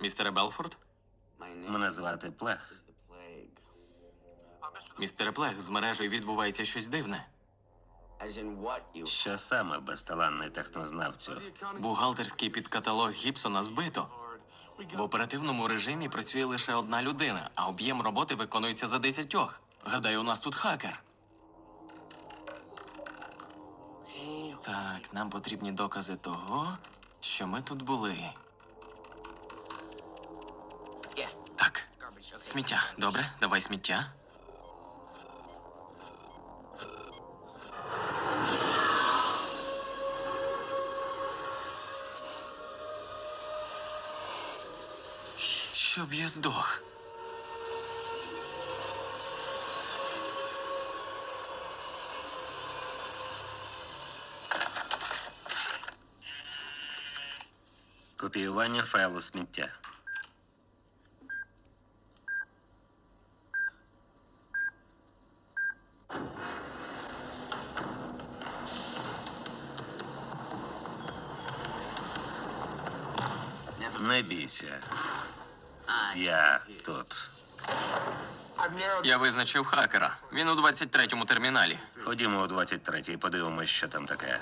Містере Белфорд? Мене звати Плех. Містере Плех, з мережею відбувається щось дивне. Що саме безталанний технознавцю? Бухгалтерський підкаталог Гіпсона збито. В оперативному режимі працює лише одна людина, а об'єм роботи виконується за десятьох. Гадаю, у нас тут хакер. Так, нам потрібні докази того, що ми тут були. Так, сміття. Добре, давай сміття. Щоб я здох. Копіювання файлу сміття. Не бійся. Я тут. Я визначив хакера. Він у 23-му терміналі. Ходімо у 23-й, подивимось, що там таке.